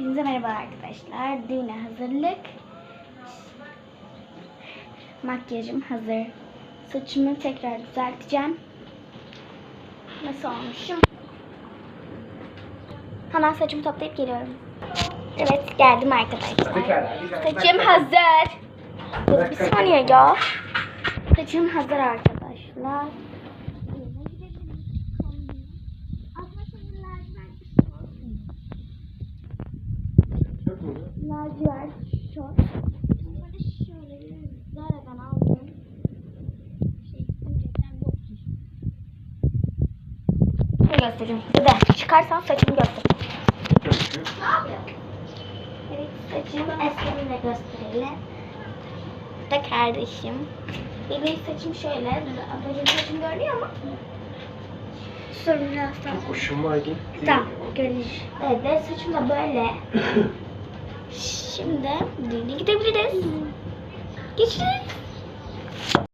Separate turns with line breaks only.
Hepinize merhaba arkadaşlar. Düğüne hazırlık. Makyajım hazır. Saçımı tekrar düzelteceğim. Nasıl olmuşum? Hemen saçımı toplayıp geliyorum. Evet geldim arkadaşlar. Saçım hazır. Bir saniye ya. Saçım hazır arkadaşlar. Lacivert şort. Böyle şöyle bir Zara'dan aldım. Şey, gerçekten yoktur. Ne göstereyim? Bir de çıkarsan saçımı göster. Ne yapıyorsun? Evet saçımı esmini de gösterelim. Bu da kardeşim. Benim saçım şöyle. Ablacığım saçım görünüyor mu? Sorun biraz daha.
Hoşuma gitti.
Tamam, görünüyor. Evet, ve saçım da böyle. Şimdi düğüne gidebiliriz. Geçelim.